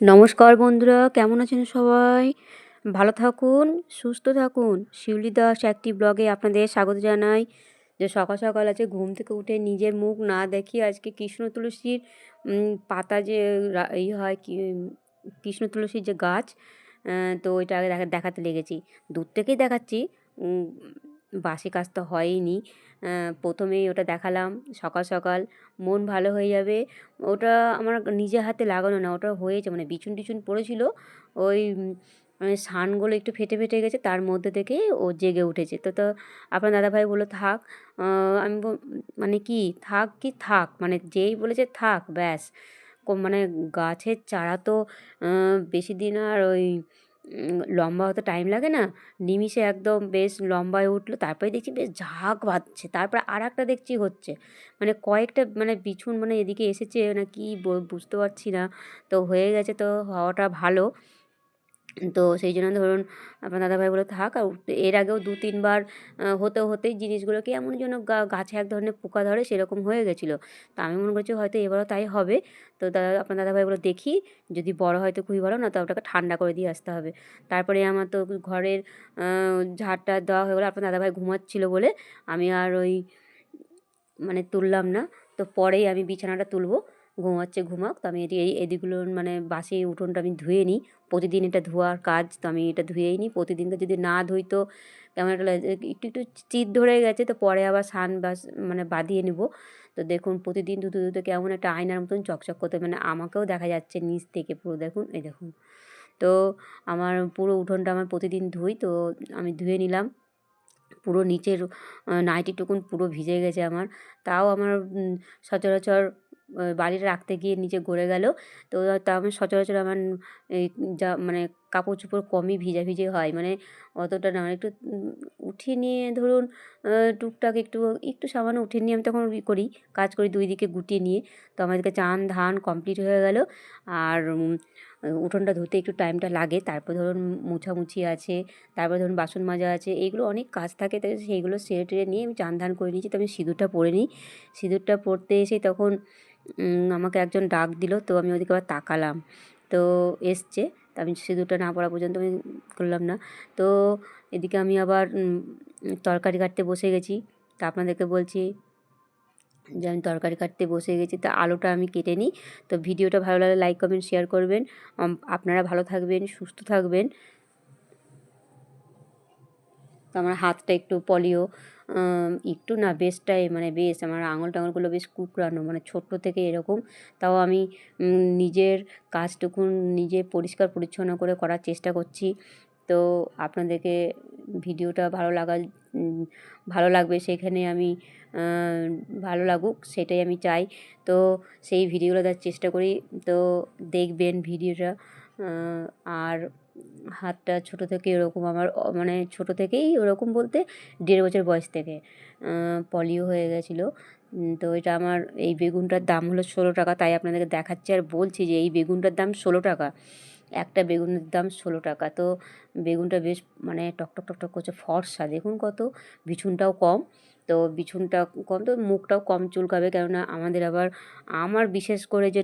নমস্কার বন্ধুরা, কেমন আছেন সবাই? ভালো থাকুন, সুস্থ থাকুন। শিউলি দাস একটি ব্লগে আপনাদের স্বাগত জানাই। যে সকাল সকাল আছে, ঘুম থেকে উঠে নিজের মুখ না দেখিয়ে আজকে কৃষ্ণ তুলসীর পাতা যে ই হয় কৃষ্ণ তুলসীর যে গাছ তো ওইটা আগে দেখা, দেখাতে লেগেছি। দূর থেকেই দেখাচ্ছি বাসি কাজ তো হয়ইনি। প্রথমেই ওটা দেখালাম সকাল সকাল মন ভালো হয়ে যাবে। ওটা আমার নিজে হাতে লাগানো না ওটা হয়েছে মানে বিচুন টিচুন পড়েছিল ওই উম, মানে একটু ফেটে ফেটে গেছে তার মধ্যে থেকে ও জেগে উঠেছে। তো তো আপনার দাদাভাই বলল থাক আমি মানে কি থাক কি থাক মানে যেই বলেছে থাক ব্যাস। মানে গাছের চারা তো বেশি দিন আর ওই লম্বা হতে টাইম লাগে না। নিমিষে একদম বেশ লম্বায় উঠল, তারপরে দেখছি বেশ ঝাঁক বাঁধছে তারপরে আর একটা দেখছি হচ্ছে। মানে কয়েকটা মানে বিছুন মানে এদিকে এসেছে না কি ব- বুঝতে পারছি না। তো হয়ে গেছে তো হওয়াটা ভালো। তো সেই জন্য ধরুন আপনার দাদাভাই বলে, থাক, আর এর আগেও দু, তিনবার হতে, হতেই জিনিসগুলোকে এমন যেন গাছে এক ধরনের পোকা ধরে সেরকম হয়ে গেছিল। তো আমি মনে করছি হয়তো এবারও তাই হবে। তো দাদা আপনার দাদাভাই বলে, দেখি, যদি বড় হয় তো খুবই ভালো, না তো ওটাকে ঠান্ডা করে দিয়ে আসতে হবে। তারপরে আমার তো ঘরের ঝাড়টা দেওয়া হয়ে গেলো, আপনার দাদাভাই ঘুমাচ্ছিল বলে আমি আর ওই মানে তুললাম না। তো পরেই আমি বিছানাটা তুলবো। ঘুমাচ্ছে, ঘুমাক। তো আমি এটি, এই এদিকগুলো মানে বাসি উঠোনটা আমি ধুয়ে নিই। প্রতিদিন এটা ধোয়ার কাজ তো আমি এটা ধুয়েই নিই। প্রতিদিনকে যদি না ধুই তো কেমন একটা একটু একটু চিট ধরে গেছে তো পরে আবার সান বাস মানে বাঁধিয়ে নেব। তো দেখুন প্রতিদিন ধুতে ধুতে কেমন একটা আয়নার মতন চকচক করতে মানে আমাকেও দেখা যাচ্ছে নিচ থেকে পুরো দেখুন, এই দেখুন। তো আমার পুরো উঠোনটা আমার প্রতিদিন ধুই তো আমি ধুয়ে নিলাম। পুরো নিচের নাইটিটুকুন পুরো ভিজে গেছে আমার। তাও আমার সচরাচর বাড়িতে রাখতে গিয়ে নিচে গড়ে গেল। তো তা সচরাচর আমার এই যা মানে কাপড় চোপড় কমই ভিজা ভিজে হয়। মানে অতটা না মানে একটু উঠিয়ে নিয়ে ধরুন টুকটাক একটু একটু সামান্য উঠিয়ে নিয়ে আমি তখন করি, কাজ করি দুই দিকে গুটিয়ে নিয়ে। তো আমার এদিকে চান ধান কমপ্লিট হয়ে গেল। আর উঠোনটা ধুতে একটু টাইমটা লাগে। তারপর ধরুন মুছামুছি আছে, তারপর ধরুন বাসন মাজা আছে, এইগুলো অনেক কাজ থাকে। তাই সেইগুলো সেরে টেরে নিয়ে আমি চান ধান করে নিয়েছি। তো আমি সিঁদুরটা পরে নিই। সিঁদুরটা পরতে এসে তখন আমাকে একজন ডাক দিল। তো আমি ওদিকে আবার তাকালাম। তো এসছে। তো আমি সিঁদুরটা না পড়া পর্যন্ত আমি করলাম না। তো এদিকে আমি আবার তরকারি কাটতে বসে গেছি। তা আপনাদেরকে বলছি যে আমি তরকারি কাটতে বসে গেছি। তা আলোটা আমি কেটে নিই। তো ভিডিওটা ভালো লাগলে লাইক কমেন্ট শেয়ার করবেন। আপনারা ভালো থাকবেন, সুস্থ থাকবেন। আমার হাতটা একটু পলিও একটু না বেশটাই মানে বেশ আমার আঙুল টাঙুলগুলো বেশ কুকড়ানো মানে ছোট্ট থেকে এরকম। তাও আমি নিজের কাজটুকু নিজে পরিষ্কার পরিচ্ছন্ন করে করার চেষ্টা করছি। তো আপনাদেরকে ভিডিওটা ভালো লাগা ভালো লাগবে সেখানে আমি ভালো লাগুক সেটাই আমি চাই। তো সেই ভিডিওগুলো দেওয়ার চেষ্টা করি। তো দেখবেন ভিডিওটা আর হাতটা ছোটো থেকে এরকম আমার মানে ছোটো থেকেই ওরকম বলতে দেড় বছর বয়স থেকে পলিও হয়ে গেছিল। তো এটা আমার এই বেগুনটার দাম হলো ষোলো টাকা, তাই আপনাদেরকে দেখাচ্ছি আর বলছি যে এই বেগুনটার দাম ষোলো টাকা, একটা বেগুনের দাম ষোলো টাকা। তো বেগুনটা বেশ মানে টকটক টকটক করছে, ফর্সা, দেখুন কত, বিছুনটাও কম। তো বিছুনটা কম, তো মুখটাও কম চুলকাবে। কেননা আমাদের আবার, আমার বিশেষ করে যে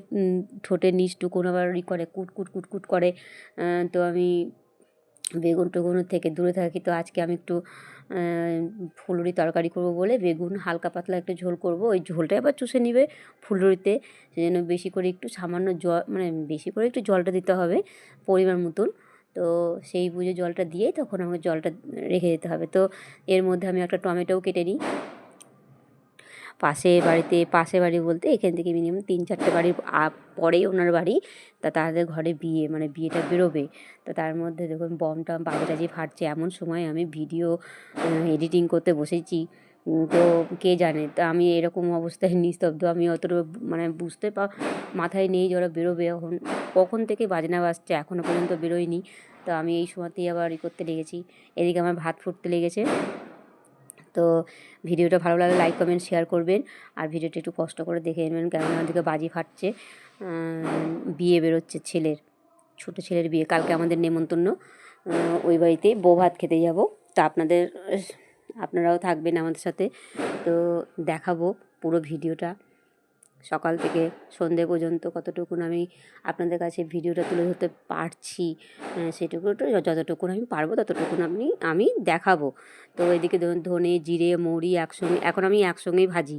ঠোঁটের নিচটুকুন আবার ই করে কুটকুট কুটকুট করে তো আমি বেগুন টেগুনের থেকে দূরে থাকি। তো আজকে আমি একটু ফুলুরি তরকারি করব বলে বেগুন হালকা পাতলা একটু ঝোল করব। ওই ঝোলটা আবার চুষে নিবে ফুলুরিতে সেই জন্য বেশি করে একটু সামান্য জল মানে বেশি করে একটু জলটা দিতে হবে পরিমাণ মতন। তো সেই বুঝে জলটা দিয়েই তখন আমাকে জলটা রেখে দিতে হবে। তো এর মধ্যে আমি একটা টমেটোও কেটে নিই। পাশে বাড়িতে পাশে বাড়ি বলতে এখান থেকে মিনিমাম তিন চারটে বাড়ির পরেই ওনার বাড়ি। তা তাদের ঘরে বিয়ে মানে বিয়েটা বেরোবে। তো তার মধ্যে দেখুন বম টম বাজে টাজে ফাটছে। এমন সময় আমি ভিডিও এডিটিং করতে বসেছি। তো কে জানে? তা আমি এরকম অবস্থায় নিস্তব্ধ। আমি অতটা মানে বুঝতে পা মাথায় নেই যে ওরা বেরোবে এখন। কখন থেকে বাজনা বাজছে এখনও পর্যন্ত বেরোয়নি। তো আমি এই সময়তেই আবার ই করতে লেগেছি। এদিকে আমার ভাত ফুটতে লেগেছে। তো ভিডিওটা ভালো লাগলে লাইক কমেন্ট শেয়ার করবেন। আর ভিডিওটা একটু কষ্ট করে দেখে নেবেন কেমন ওদিকে বাজি ফাটছে। বিয়ে বেরোচ্ছে ছেলের। ছোটো ছেলের বিয়ে। কালকে আমাদের নেমন্তন্ন। ওই বাড়িতে বউ ভাত খেতে যাব। তা আপনাদের আপনারাও থাকবেন আমাদের সাথে। তো দেখাবো পুরো ভিডিওটা। সকাল থেকে সন্ধে পর্যন্ত কতটুকুন আমি আপনাদের কাছে ভিডিওটা তুলে ধরতে পারছি আহ, সেটুকু যতটুকুন আমি পারব ততটুকুন আমি আমি দেখাবো। তো এদিকে ধনে জিরে মৌরি একসঙ্গে এখন আমি একসঙ্গেই ভাজি।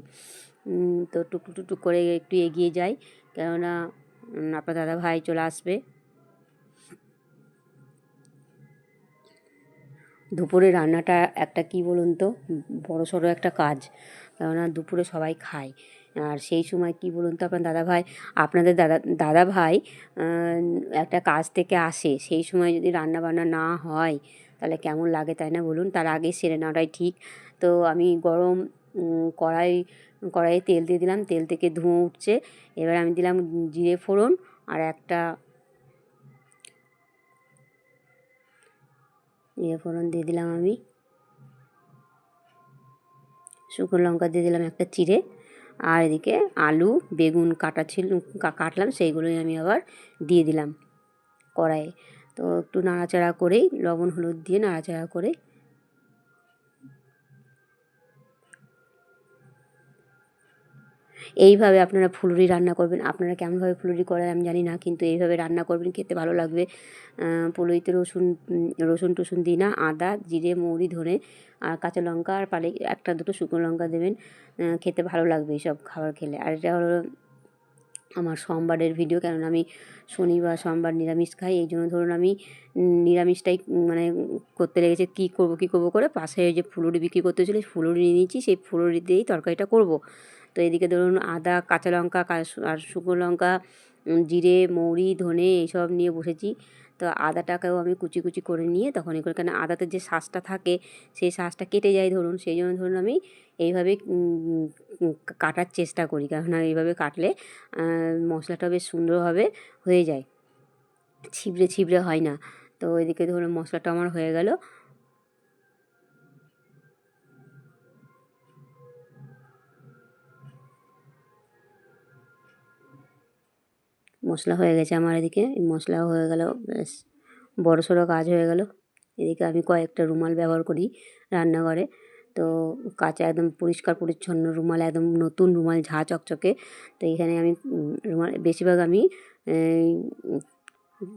তো টুক টুক করে একটু এগিয়ে যাই কেননা আপনার দাদা ভাই চলে আসবে। দুপুরে রান্নাটা একটা কি বলুন তো, বড় সড়ো একটা কাজ। কেননা দুপুরে সবাই খায়। আর সেই সময় কি বলুন তো, আপনার দাদা ভাই, আপনাদের দাদা দাদা ভাই একটা কাজ থেকে আসে। সেই সময় যদি রান্না বান্না না হয়, তাহলে কেমন লাগে তাই না বলুন? তার আগে সেরে নেওয়াটাই ঠিক। তো আমি গরম কড়াই, কড়াইয়ে তেল দিয়ে দিলাম। তেল থেকে ধোঁয়া উঠছে। এবার আমি দিলাম জিরে ফোড়ন আর একটা জিরে ফোড়ন দিয়ে দিলাম আমি। শুকনো লঙ্কা দিয়ে দিলাম একটা চিড়ে। আর এদিকে আলু, বেগুন কাটা ছিল কাটলাম, সেইগুলোই আমি আবার দিয়ে দিলাম কড়াইয়ে। তো একটু নাড়াচাড়া করেই, লবণ, হলুদ দিয়ে নাড়াচাড়া করে এইভাবে আপনারা ফুলুরি রান্না করবেন। আপনারা কেমনভাবে ফুলুরি করেন আমি জানি না, কিন্তু এইভাবে রান্না করবেন, খেতে ভালো লাগবে। ফুলুরিতে রসুন রসুন টসুন দিই না, আদা, জিরে, মৌরি, ধনে, আর কাঁচা লঙ্কা আর পালে, একটা দুটো শুকনো লঙ্কা দেবেন। খেতে ভালো লাগবে এইসব খাবার খেলে। আর এটা হলো আমার সোমবারের ভিডিও, কেননা আমি শনিবার, সোমবার নিরামিষ খাই, এই জন্য ধরুন আমি নিরামিষটাই মানে করতে লেগেছে, কী করব কী করব করে, পাশে যে ফুলুরি বিক্রি করতে সেই ফুলুরি নিয়ে নিয়েছি, সেই ফুলুরি দিয়েই তরকারিটা করব। তো এদিকে ধরুন আদা, কাঁচা লঙ্কা আর শুকনো লঙ্কা জিরে, মৌরি, ধনে এইসব নিয়ে বসেছি। তো আদাটাকেও আমি কুচি কুচি করে নিয়ে তখন এগুলো, কেন আদাতে যে শ্বাসটা থাকে, সেই শ্বাসটা কেটে যায় ধরুন, সেই জন্য ধরুন আমি এইভাবে কাটার চেষ্টা করি। কেননা এইভাবে কাটলে মশলাটা বেশ সুন্দরভাবে হয়ে যায়। ছিবড়ে ছিবড়ে হয় না। তো এদিকে ধরুন মশলাটা আমার হয়ে গেল। মশলা হয়ে গেছে আমার এদিকে। মশলাও হয়ে গেল, বেশ বড় সড়ো কাজ হয়ে গেল। এদিকে আমি কয়েকটা রুমাল ব্যবহার করি রান্নাঘরে। তো কাঁচা একদম পরিষ্কার পরিচ্ছন্ন রুমাল, একদম নতুন রুমাল, ঝা চকচকে। তো এখানে আমি রুমাল, বেশিরভাগ আমি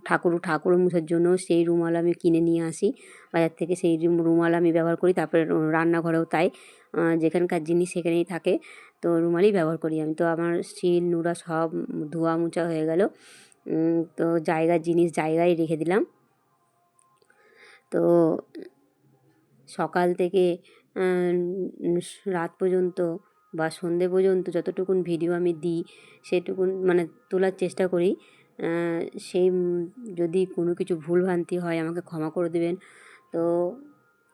ঠাকুর ঠাকুর মুছার জন্য সেই রুমাল আমি কিনে নিয়ে আসি। বাজার থেকে সেই রুমাল আমি ব্যবহার করি, তারপরে রান্নাঘরেও তাই। যেখানকার জিনিস সেখানেই থাকে। তো রুমালই ব্যবহার করি আমি। তো আমার শিল, নোড়া সব ধোয়া মোছা হয়ে গেল। তো জায়গার জিনিস জায়গায় রেখে দিলাম। তো সকাল থেকে রাত পর্যন্ত বা সন্ধে পর্যন্ত যতটুকুন ভিডিও আমি দিই, সেটুকুন মানে তোলার চেষ্টা করি। সেই যদি কোনো কিছু ভুলভ্রান্তি হয়, আমাকে ক্ষমা করে দেবেন। তো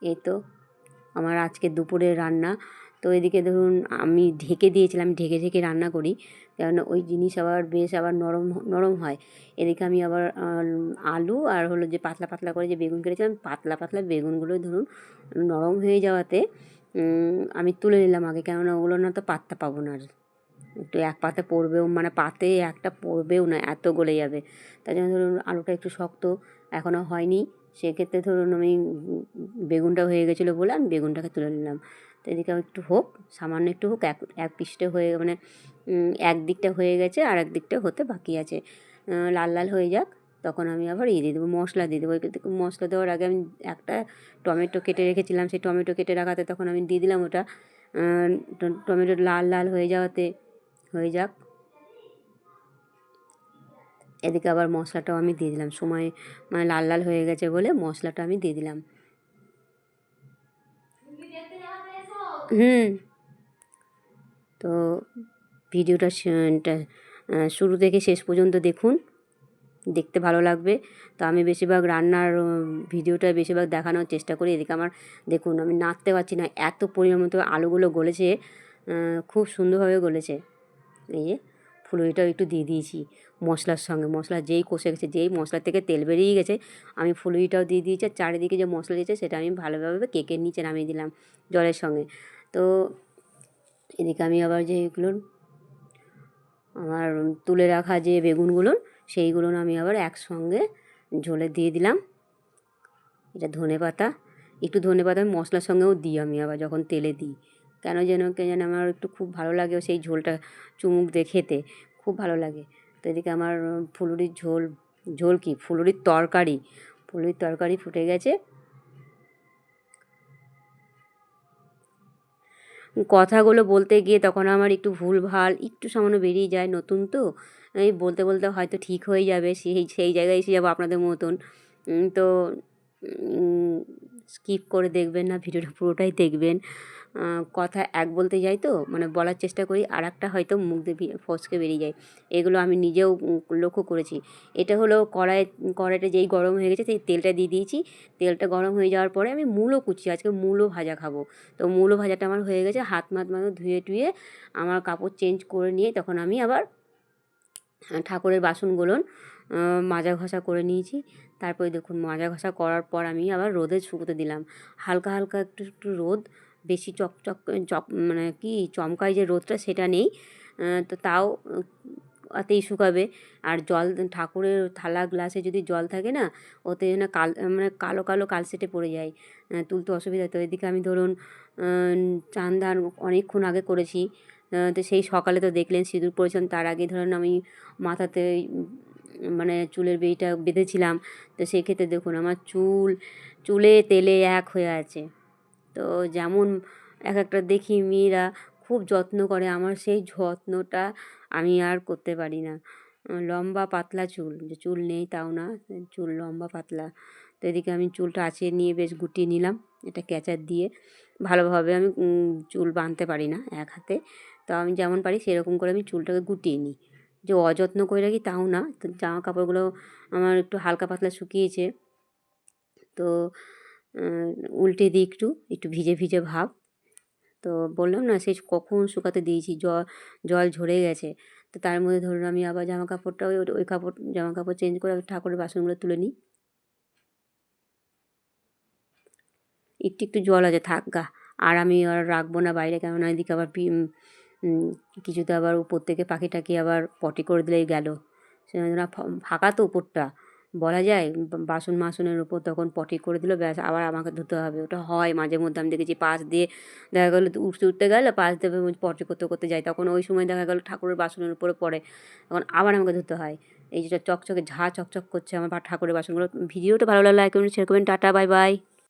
এই তো আমার আজকে দুপুরের রান্না। তো এদিকে ধরুন আমি ঢেকে দিয়েছিলাম, ঢেকে ঢেকে রান্না করি। কেননা ওই জিনিস আবার বেশ আবার নরম নরম হয়। এদিকে আমি আবার আলু আর হলো যে পাতলা পাতলা করে যে বেগুন কেটেছিলাম, পাতলা পাতলা বেগুনগুলো ধরুন নরম হয়ে যাওয়াতে আমি তুলে নিলাম আগে। কেননা ওগুলো না তো পাত্তা পাবো না আর। একটু এক পাতে পড়বেও মানে পাতে একটা পড়বেও না, এত গলে যাবে। তাই জন্য ধরুন আলুটা একটু শক্ত এখনও হয়নি। সেক্ষেত্রে ধরুন আমি বেগুনটা হয়ে গেছিল বলে আমি বেগুনটাকে তুলে নিলাম। তো এদিকে একটু হোক, সামান্য একটু হোক, এক এক পিসটা হয়ে মানে এক দিকটা হয়ে গেছে আর এক দিকটা হতে বাকি আছে। লাল লাল হয়ে যাক, তখন আমি আবার ইয়ে দিয়ে দেবো, মশলা দিয়ে দেবো। মশলা দেওয়ার আগে আমি একটা টমেটো কেটে রেখেছিলাম, সেই টমেটো কেটে রাখাতে তখন আমি দিয়ে দিলাম ওটা। টমেটো লাল লাল হয়ে যাওয়াতে, হয়ে যাক। এদিকে আবার মশলাটাও আমি দিয়ে দিলাম, সময় মানে লাল লাল হয়ে গেছে বলে মশলাটা আমি দিয়ে দিলাম। হুম। তো ভিডিওটা শুরু থেকে শেষ পর্যন্ত দেখুন। দেখতে ভালো লাগবে। তো আমি বেশিরভাগ রান্নার ভিডিওটা বেশিরভাগ দেখানোর চেষ্টা করি। এদিকে আমার, দেখুন, আমি নাড়তে পারছি না। এত পরিমাণ মতো আলুগুলো গলেছে খুব সুন্দরভাবে গলেছে। এই যে, ফুলুরিটাও একটু দিয়ে দিয়েছি মশলার সঙ্গে। মশলা যেই কষে গেছে, যেই মশলা থেকে তেল বেরিয়ে গেছে, আমি ফুলুরিটাও দিয়ে দিয়েছি। চারিদিকে যে মশলা দিয়েছে, সেটা আমি ভালোভাবে কেকের নিচে নামিয়ে দিলাম জলের সঙ্গে। তো এদিকে আমি আবার যে এগুলো, আমার তুলে রাখা যে বেগুনগুলো, সেইগুলো আমি আবার একসঙ্গে ঝোলে দিয়ে দিলাম। এটা ধনে পাতা, একটু ধনে পাতা আমি মশলার সঙ্গেও দিই আমি আবার যখন তেলে দিই। কেন যেন কে যেন আমার একটু খুব ভালো লাগে সেই ঝোলটা চুমুক দিয়ে খেতে, খুব ভালো লাগে। তো এদিকে আমার ফুলুরির ঝোল ঝোল কি? ফুলুরির তরকারি ফুলুরির তরকারি ফুটে গেছে। কথাগুলো বলতে গিয়ে তখন আমার একটু ভুলভাল একটু সামান্য বেরিয়ে যায় নতুন তো। এই বলতে বলতে হয়তো ঠিক হয়ে যাবে, সেই সেই জায়গায় এসে যাব আপনাদের মতন। তো স্কিপ করে দেখবেন না, ভিডিওটা পুরোটাই দেখবেন। কথা এক বলতে যাই তো মানে বলার চেষ্টা করি আর একটা হয়তো মুখ দিয়ে ফসকে বেরিয়ে যায়। এগুলো আমি নিজেও লক্ষ্য করেছি। এটা হলো কড়াই, কড়াইটা যেই গরম হয়ে গেছে, সেই তেলটা দিয়ে দিয়েছি। তেলটা গরম হয়ে যাওয়ার পরে আমি মূলও কুচি, আজকে মূলও ভাজা খাব। তো মূলও ভাজাটা আমার হয়ে গেছে, হাত মাত মাত ধুয়ে টুয়ে আমার কাপড় চেঞ্জ করে নিয়ে তখন আমি আবার ঠাকুরের বাসনগুলো মাজা ঘষা করে নিয়েছি। তারপরে দেখুন, মাজা ঘষা করার পর আমি আবার রোদে শুকোতে দিলাম। হালকা হালকা একটু একটু রোদ বেশি চকচক চক মানে কি চমকায় যে রোদটা সেটা নেই। তো তাও তাতেই শুকাবে। আর জল, ঠাকুরের থালা গ্লাসে যদি জল থাকে না, ওতে না কাল মানে কালো কালো কালসেটে পড়ে যায়। তুলতে অসুবিধা তো এদিকে আমি ধরুন চান ধান অনেকক্ষণ আগে করেছি। তো সেই সকালে তো দেখলেন সিঁদুর পরেছিলাম তার আগে ধরুন আমি মাথাতে মানে চুলের বেড়িটা বেঁধেছিলাম। তো সেক্ষেত্রে দেখুন আমার চুল, চুলে তেলে এক হয়ে আছে। তো যেমন এক একটা দেখি মেয়েরা খুব যত্ন করে, আমার সেই যত্নটা আমি আর করতে পারি না। লম্বা পাতলা চুল, যে চুল নেই তাও না, চুল লম্বা পাতলা। তো এদিকে আমি চুলটা আঁচিয়ে নিয়ে বেশ গুটিয়ে নিলাম, এটা ক্যাচার দিয়ে। ভালোভাবে আমি চুল বাঁধতে পারি না এক হাতে। তো আমি যেমন পারি সেরকম করে আমি চুলটাকে গুটিয়ে নিই। যে অযত্ন করে রাখি তাও না জামা কাপড়গুলো আমার একটু হালকা পাতলা শুকিয়েছে। তো উল্টে দিই একটু একটু ভিজে ভিজে ভাব। তো বললাম, না, সে কখন শুকাতে দিয়েছি? জল জল ঝরে গেছে। তো তার মধ্যে ধরুন আমি আবার জামা কাপড়টা ওই ওই কাপড় জামা কাপড় চেঞ্জ করে ঠাকুরের বাসনগুলো তুলে নিই। একটু একটু জল আছে, থাক গা। আর আমি আর রাখব না বাইরে, কেননা এদিকে আবার কিছুতে আবার উপর থেকে পাখি টাকি আবার পটি করে দিলেই গেল। সে ফাঁকা তো উপরটা। বলা যায় বাসন মাসনের উপর তখন পটি করে দিল, ব্যাস আবার আমাকে ধুতে হবে। ওটা হয় মাঝে মধ্যে। আমি দেখেছি পাশ দিয়ে দেখা গেলো উঠতে উঠতে গেলে, পাশ দিয়ে পটি করতে করতে যাই। তখন ওই সময় দেখা গেলো ঠাকুরের বাসনের উপরে পড়ে। তখন আবার আমাকে ধুতে হয়। এই যেটা চকচকে, ঝা চকচক করছে আমার ঠাকুরের বাসনগুলো। ভিডিওটা ভালো লাগলে লাইক করুন করবেন। Tata bye bye